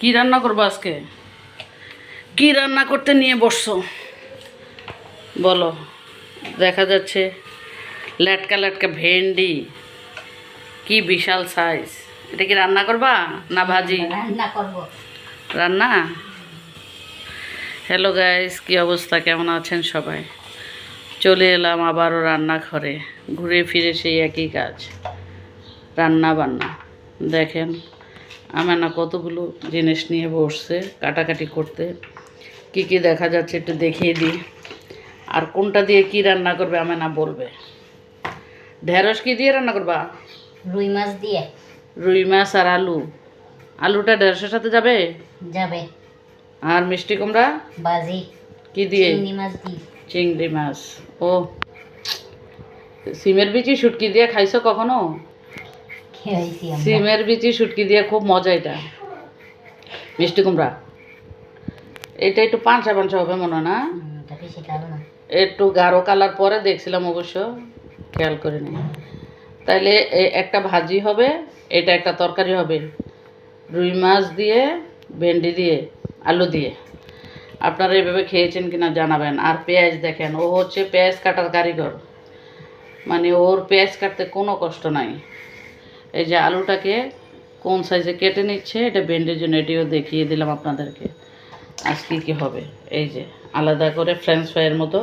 কি রান্না করব আজকে? কি রান্না করতে নিয়ে বসছো? বলো দেখা যাচ্ছে ল্যাটকা ল্যাটকা ভেন্ডি কি বিশাল সাইজ এটা কি রান্না করবা না ভাজি? রান্না করব। রান্না? হ্যালো গাইস কি অবস্থা? কেমন আছেন সবাই? চলে এলাম আবারও রান্নাঘরে ঘুরে ফিরে সেই একই কাজ রান্না বান্না। দেখেন না কতগুলো জিনিস নিয়ে বসছে কাটাকাটি করতে। কি কি দেখা যাচ্ছে একটু দেখিয়ে দিই। আর কোনটা দিয়ে কি রান্না করবে আমার না বলবে। ঢেঁড়স কি দিয়ে রান্না করবা? রুই মাছ দিয়ে। রুই মাছ আর আলু। আলুটা ঢেঁড়সের সাথে যাবে? যাবে। আর মিষ্টি কুমড়া? বাজি। কি দিয়ে? চিংড়ি মাছ দিয়ে। চিংড়ি মাছ। ও সিমের বিচি শুটকি দিয়ে খাইছো কখনো? খেয়েছি সিমের বিচি শুটকি দিয়ে খুব মজা এটা। মিষ্টি কুমড়া। এটা একটু পাঁচা পাঁচা হবে মনে না। একটু গাঢ় কালার পরে দেখছিলাম অবশ্য খেয়াল করিনি। তাইলে এ- একটা ভাজি হবে এটা একটা তরকারি হবে। রুই মাছ দিয়ে ভেন্ডি দিয়ে আলু দিয়ে। আপনারা এভাবে খেয়েছেন কিনা জানাবেন। আর পেঁয়াজ দেখেন ও হচ্ছে পেঁয়াজ কাটার কারিগর। মানে ওর পেঁয়াজ কাটতে কোনো কষ্ট নাই। এই যে আলুটাকে কোন সাইজে কেটে নিচ্ছে, এটা ভেন্ডির জন্য, এটিও দেখিয়ে দিলাম আপনাদেরকে। আজ কী হবে? এই যে আলাদা করে ফ্রেঞ্চ ফ্রাইয়ের মতো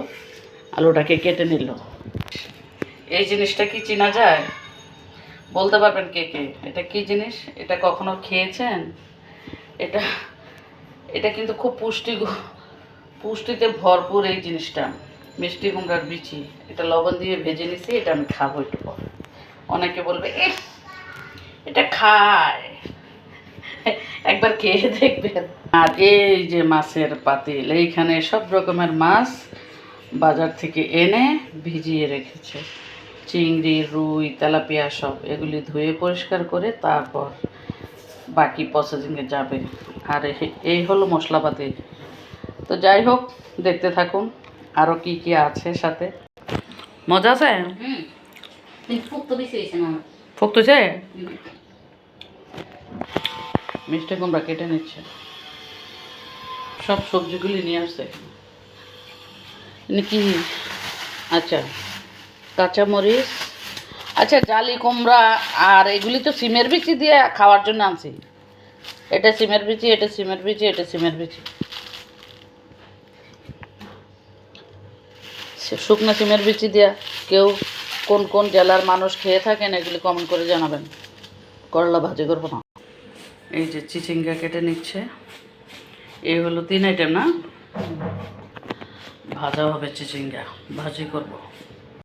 আলুটাকে কেটে নিল। এই জিনিসটা কি চেনা যায়? বলতে পারবেন কে কে? এটা কি জিনিস? এটা কখনো খেয়েছেন? এটা এটা কিন্তু খুব পুষ্টি পুষ্টিতে ভরপুর এই জিনিসটা। মিষ্টি কুমড়ার বিচি। এটা লবণ দিয়ে ভেজে নিছি, এটা আমি খাব একটু পর। অনেকে বলবে এ খায়। একবার খেয়ে দেখবেন। আর এই যে মাছের পাতিল এইখানে সব রকমের মাছ বাজার থেকে এনে ভিজিয়ে রেখেছে। চিংড়ি রুই তেলাপিয়া সব এগুলি ধুয়ে পরিষ্কার করে তারপর বাকি প্রসেসিংয়ে যাবে। আর এই হলো মশলাপাতি। তো যাই হোক দেখতে থাকুন আরও কি কি আছে সাথে। মজা আছে? কিন্তু পুক্ত বেশি মিষ্টি কুমড়া কেটে নিচ্ছে। সব সবজিগুলি নিয়ে আসছে কি? আচ্ছা কাঁচামরিচ আচ্ছা জালি কুমড়া, আর এগুলি তো সিমের বিচি দিয়ে খাওয়ার জন্য আনছি। এটা সিমের বিচি, এটা সিমের বিচি, এটা সিমের বিচি। শুকনো সিমের বিচি দিয়া কেউ কোন কোন জেলার মানুষ খেয়ে থাকেন, এগুলি কমেন্ট করে জানাবেন। করলা ভাজি করব না। এই যে চিচিঙ্গা কেটে নিচ্ছে। এই হলো তিন আইটেম না? ভাজা হবে চিচিঙ্গা। ভাজি করব।